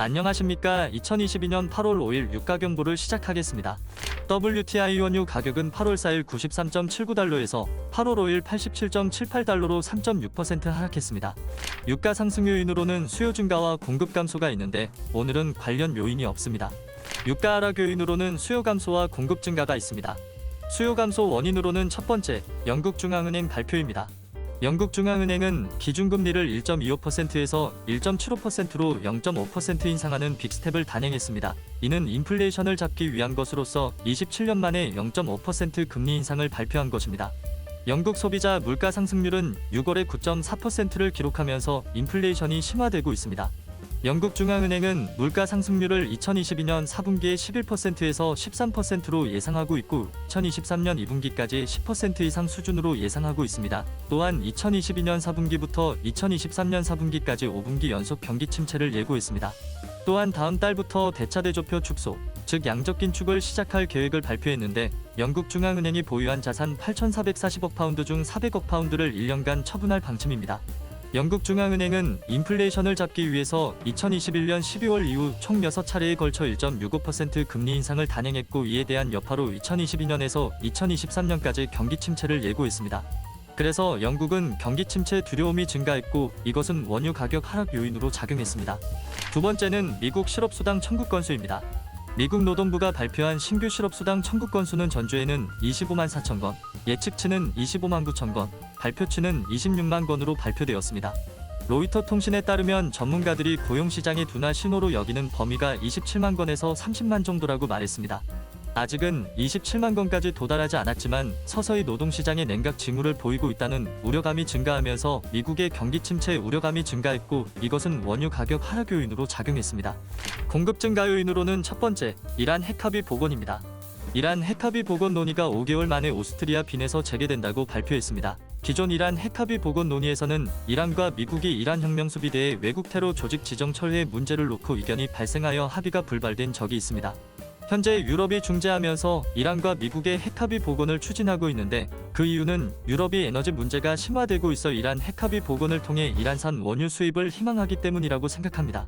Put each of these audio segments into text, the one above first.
안녕하십니까 2022년 8월 5일 유가 경보를 시작하겠습니다. WTI 원유 가격은 8월 4일 93.79달러에서 8월 5일 87.78달러로 3.6% 하락했습니다. 유가 상승 요인으로는 수요 증가와 공급 감소가 있는데 오늘은 관련 요인이 없습니다. 유가 하락 요인으로는 수요 감소와 공급 증가가 있습니다. 수요 감소 원인으로는 첫 번째, 영국 중앙은행 발표입니다. 영국 중앙은행은 기준금리를 1.25%에서 1.75%로 0.5% 인상하는 빅스텝을 단행했습니다. 이는 인플레이션을 잡기 위한 것으로서 27년 만에 0.5% 금리 인상을 발표한 것입니다. 영국 소비자 물가 상승률은 6월에 9.4%를 기록하면서 인플레이션이 심화되고 있습니다. 영국 중앙은행은 물가 상승률을 2022년 4분기에 11%에서 13%로 예상하고 있고 2023년 2분기까지 10% 이상 수준으로 예상하고 있습니다. 또한 2022년 4분기부터 2023년 4분기까지 5분기 연속 경기 침체를 예고했습니다. 또한 다음 달부터 대차 대조표 축소, 즉 양적 긴축을 시작할 계획을 발표했는데 영국 중앙은행이 보유한 자산 8,440억 파운드 중 400억 파운드를 1년간 처분할 방침입니다. 영국 중앙은행은 인플레이션을 잡기 위해서 2021년 12월 이후 총 6차례에 걸쳐 1.65% 금리 인상을 단행했고 이에 대한 여파로 2022년에서 2023년까지 경기 침체를 예고했습니다. 그래서 영국은 경기 침체 두려움이 증가했고 이것은 원유 가격 하락 요인으로 작용했습니다. 두 번째는 미국 실업수당 청구 건수입니다. 미국 노동부가 발표한 신규 실업수당 청구 건수는 전주에는 25만 4천 건, 예측치는 25만 9천 건, 발표치는 26만 건으로 발표되었습니다. 로이터 통신에 따르면 전문가들이 고용시장의 둔화 신호로 여기는 범위가 27만 건에서 30만 정도라고 말했습니다. 아직은 27만 건까지 도달하지 않았지만 서서히 노동시장의 냉각 징후를 보이고 있다는 우려감이 증가하면서 미국의 경기 침체 우려감이 증가했고 이것은 원유 가격 하락 요인으로 작용했습니다. 공급 증가 요인으로는 첫 번째, 이란 핵합의 복원입니다. 이란 핵합의 복원 논의가 5개월 만에 오스트리아 빈에서 재개된다고 발표했습니다. 기존 이란 핵합의 복원 논의에서는 이란과 미국이 이란 혁명 수비대의 외국 테러 조직 지정 철회 문제를 놓고 이견이 발생하여 합의가 불발된 적이 있습니다. 현재 유럽이 중재하면서 이란과 미국의 핵합의 복원을 추진하고 있는데 그 이유는 유럽이 에너지 문제가 심화되고 있어 이란 핵합의 복원을 통해 이란산 원유 수입을 희망하기 때문이라고 생각합니다.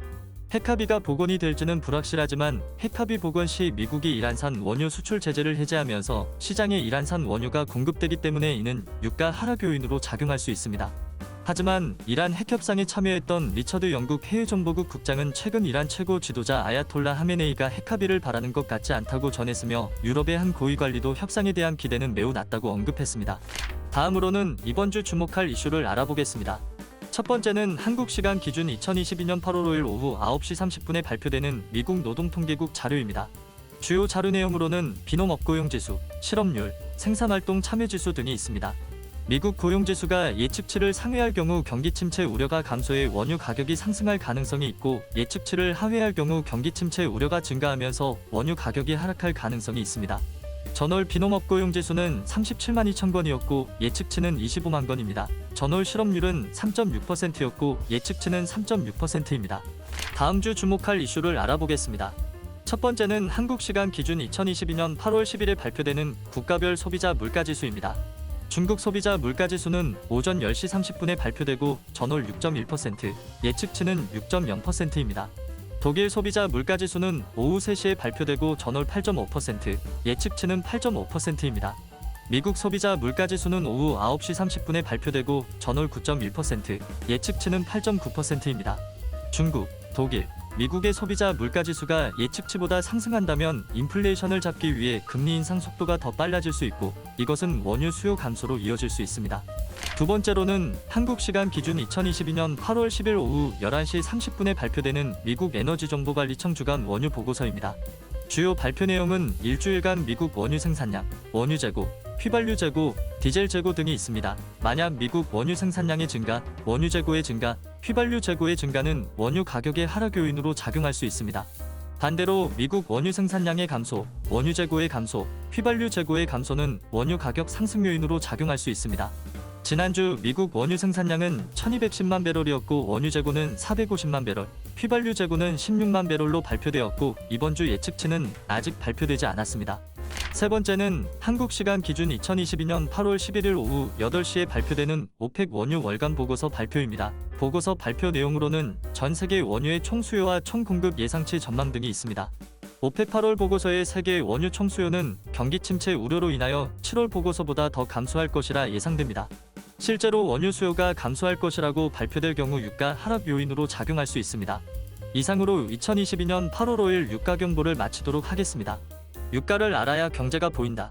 핵합의가 복원이 될지는 불확실하지만 핵합의 복원 시 미국이 이란산 원유 수출 제재를 해제하면서 시장에 이란산 원유가 공급되기 때문에 이는 유가 하락 요인으로 작용할 수 있습니다. 하지만 이란 핵협상에 참여했던 리처드 영국 해외정보국 국장은 최근 이란 최고 지도자 아야톨라 하메네이가 핵합의를 바라는 것 같지 않다고 전했으며 유럽의 한 고위 관리도 협상에 대한 기대는 매우 낮다고 언급했습니다. 다음으로는 이번 주 주목할 이슈를 알아보겠습니다. 첫 번째는 한국 시간 기준 2022년 8월 5일 오후 9시 30분에 발표되는 미국 노동통계국 자료입니다. 주요 자료 내용으로는 비농업 고용지수, 실업률, 생산활동 참여지수 등이 있습니다. 미국 고용지수가 예측치를 상회할 경우 경기 침체 우려가 감소해 원유 가격이 상승할 가능성이 있고 예측치를 하회할 경우 경기 침체 우려가 증가하면서 원유 가격이 하락할 가능성이 있습니다. 전월 비농업 고용지수는 37만 2천 건이었고 예측치는 25만 건입니다. 전월 실업률은 3.6%였고 예측치는 3.6%입니다. 다음 주 주목할 이슈를 알아보겠습니다. 첫 번째는 한국 시간 기준 2022년 8월 10일에 발표되는 국가별 소비자 물가지수입니다. 중국 소비자 물가지수는 오전 10시 30분에 발표되고 전월 6.1%, 예측치는 6.0%입니다. 독일 소비자 물가지수는 오후 3시에 발표되고 전월 8.5%, 예측치는 8.5%입니다. 미국 소비자 물가지수는 오후 9시 30분에 발표되고 전월 9.1%, 예측치는 8.9%입니다. 중국, 독일, 미국의 소비자 물가지수가 예측치보다 상승한다면 인플레이션을 잡기 위해 금리 인상 속도가 더 빨라질 수 있고 이것은 원유 수요 감소로 이어질 수 있습니다. 두 번째로는 한국 시간 기준 2022년 8월 10일 오후 11시 30분에 발표되는 미국 에너지정보관리청 주간 원유 보고서입니다. 주요 발표 내용은 일주일간 미국 원유 생산량, 원유 재고, 휘발유 재고, 디젤 재고 등이 있습니다. 만약 미국 원유 생산량의 증가, 원유 재고의 증가, 휘발유 재고의 증가는 원유 가격의 하락 요인으로 작용할 수 있습니다. 반대로 미국 원유 생산량의 감소, 원유 재고의 감소, 휘발유 재고의 감소는 원유 가격 상승 요인으로 작용할 수 있습니다. 지난주 미국 원유 생산량은 1210만 배럴이었고 원유 재고는 450만 배럴, 휘발유 재고는 16만 배럴로 발표되었고 이번 주 예측치는 아직 발표되지 않았습니다. 세 번째는 한국 시간 기준 2022년 8월 11일 오후 8시에 발표되는 오펙 원유 월간 보고서 발표입니다. 보고서 발표 내용으로는 전 세계 원유의 총 수요와 총 공급 예상치 전망 등이 있습니다. 오펙 8월 보고서의 세계 원유 총 수요는 경기 침체 우려로 인하여 7월 보고서보다 더 감소할 것이라 예상됩니다. 실제로 원유 수요가 감소할 것이라고 발표될 경우 유가 하락 요인으로 작용할 수 있습니다. 이상으로 2022년 8월 5일 유가 경보를 마치도록 하겠습니다. 유가를 알아야 경제가 보인다.